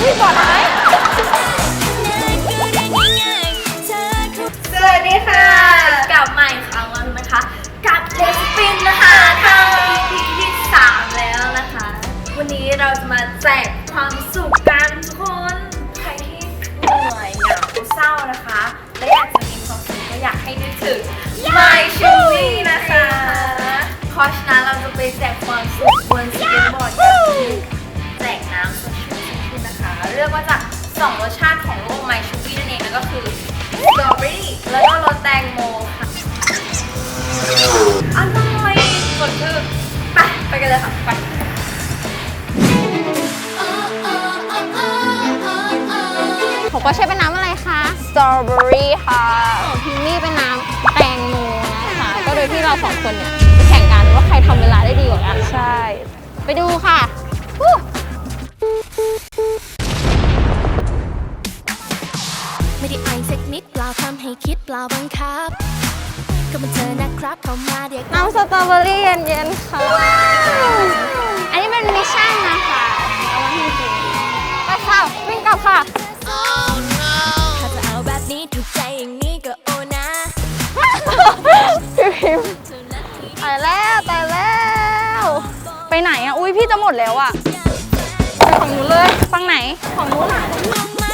พี่บอดไหมสวัสดีค่ะ กลับมาอีกครั้งแล้วนะคะ กับเลสปินนะคะทาง EP ที่3แล้วนะคะ วันนี้เราจะมาแจกความสุขกันทุกคน ใครที่เหนื่อยเหงาเศร้านะคะ และอยากจะมีความสุขก็อยากให้นึกถึง My c h u y นะคะเพราะฉะนั้นเราจะไปแจกความสุขบนสเก็ตบอร์ด กมาจากสองรสชาติของโลก My c h u y นั่นเองนั่นก็คือสตรอเบอรี่แล้วก็รสแตงโมค่ะอร่อยสดชื่นไปไปกันเลยค่ะไปของปอเช่เป็นน้ำอะไรคะสตรอเบอรี่ค่ะของพิมมี่เป็นน้ำแตงโมนะคะก็โดยที่เราสองคนเนี่ยจะแข่งกันว่าใครทำเวลาได้ดีกว่ากัน ใช่ ไปดูค่ะ เปล่าบังคับ ก็มันเธอนะครับเข้ามาเรียกน้ำสตรอเบอรี่เย็นๆค่ะ อันนี้เป็นมิชชั่นนะคะเอามาให้กินไปค่ะวิ่งกลับค่ะ ถ้าจะเอาแบบนี้ถูกใจอย่างนี้ก็โอนะพี่พิมพ์เท่านั้นที่ตายแล้วตายแล้ว ไปไหนอะ อุ้ยพี่จะหมดแล้วอะไปฝั่งนู้นเลยฝั่งไหนฝั่งนู้นอะลงไหม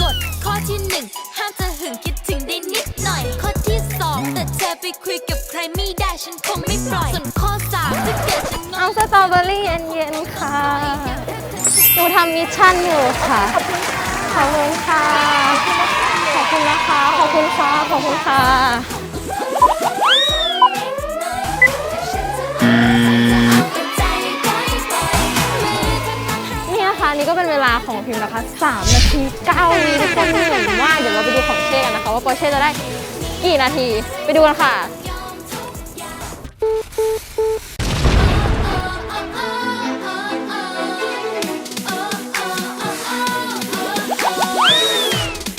กฎข้อที่หนึ่งห้าม จะหึงคิดถึงได้นิดหน่อย ข้อที่สองแต่เธอไปคุยกับใครไม่ได้ฉันคงไม่ปล่อย ส่วนข้อสามถ้าเกิดฉันงอน้ำสตรอเบอรี่เย็นๆค่ะ หนูทำมิชชั่นอยู่ค่ะ ขอบคุณค่ะ ขอบคุณนะคะ ขอบคุณค่ะ ขอบคุณค่ะนี่ นะคะนี่ก็เป็นเวลาของพิมพ์นะคะ3นาที9วิทุกคนเหนื่อยมากเดี๋ยวเราไปดูของเช่กันนะคะ ว่าปอร์เช่จะได้กี่นาทีไปดูกันค่ะ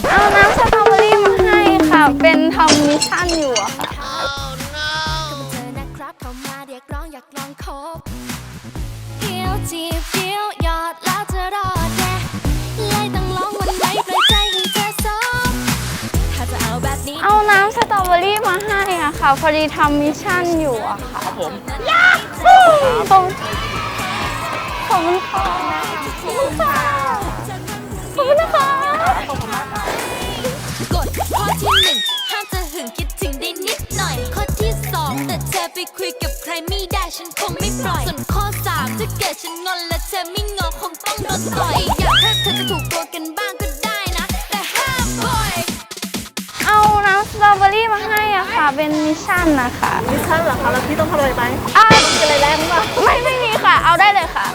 เอาน้ำสตรอเบอรี่มาให้ค่ะ เป็นทำมิชชั่นอยู่อะค่ะก็มันเธอนะครับเขามาเรียกร้องอยากลองคบเกี่ยวจีบ ค่ะ พอดีทำมิชชั่นอยู่อะค่ะครับผมยาฮูขอบขอบคุณค่ะขอบคุณค่ะขอบคุณนะคะกฎข้อที่หนึ่งห้ามจะหึงคิดถึงได้นิดหน่อย ข้อที่สองแต่เธอไปคุยกับใครไม่ได้ฉันคงไม่ปล่อย ส่วนข้อสามถ้าเกิดฉันงอนและเธอไม่งอคงต้องโดนปล่อย เป็นมิชชั่นนะคะมิชชั่นเหรอคะแล้วพี่ต้องทำอะไรไหมอะอะไรแรงป่ะไม่ไม่มีค่ะ เอาได้เลยค่ะ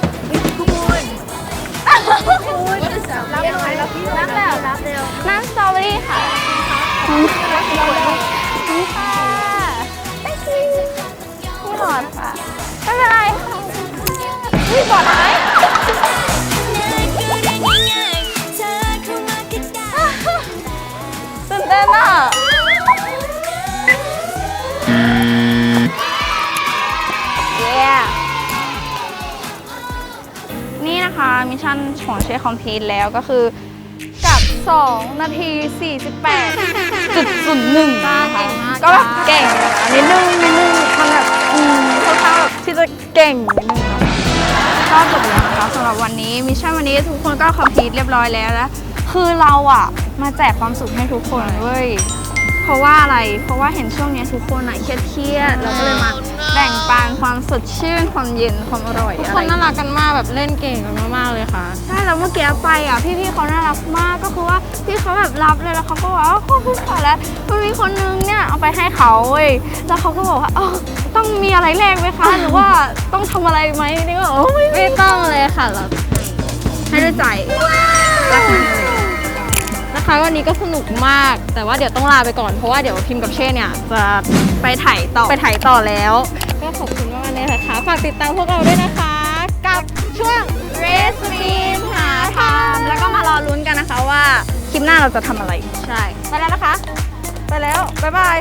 รับยังไงรับพี่รับแล้วรับเร็วน้ำสตรอเบอรี่ค่ะขอบคุณค่ะ thank you พี่หลอดค่ะไม่เป็นไรค่ะพี่หลอดไห มิชชั่นของเชฟคอมพลีทแล้วก็คือกับ 2 นาที 48.01นะคะก็แบบเก่งนะคะนิดนึงนิดนึงมันแบบอืมค่อนข้างแบบที่จะเก่งนิดนึงเนาะก็จบแล้วนะคะสำหรับวันนี้มิชชั่นวันนี้ทุกคนก็คอมพลีทเรียบร้อยแล้วแล้วคือเราอะมาแจกความสุขให้ทุกคนเว้ยเพ ราะว่าอะไร เพราะว่าเห็นช่วงเนี้ยทุกคนอะเครียดๆเราก็เลยมาแบ่งปันความสดชื่นความเย็นความอร่อยทุกอะไรคนน่ารักกันมากแบบเล่นเก่งกันมากๆเลยค่ะ ใช่แล้วเมื่อกี้ไปอะพี่ๆเขาน่ารักมากก็คือว่าพี่เขาแบบรับเลยแล้วเขาก็บอกว่าขอบคุณค่ะแล้วมันมีคนนึงเนี่ยเอาไปให้เขาเว้ยแล้วเขาก็บอกว่าเออต้องมีอะไรแลกไหมคะหรือว่าต้องทำอะไรไหมนี่ก็บอกโอ้ไม่มีไม่ต้องเลยค่ะเราให้ด้วยใจรักมากเลย นะคะวันนี้ก็สนุกมาก แต่ว่าเดี๋ยวต้องลาไปก่อนเพราะว่าเดี๋ยวพิมพ์กับเช่เนี่ยจะไปถ่ายต่อไปถ่ายต่อแล้ว ก็ขอบคุณมากๆเลยนะคะฝากติดตามพวกเราด้วยนะคะ กับช่วงเรสปีนหาทำแล้วก็มารอลุ้นกันนะคะว่าคลิปหน้าเราจะทำอะไร ใช่ ไปแล้วนะคะ ไปแล้ว บ๊ายบาย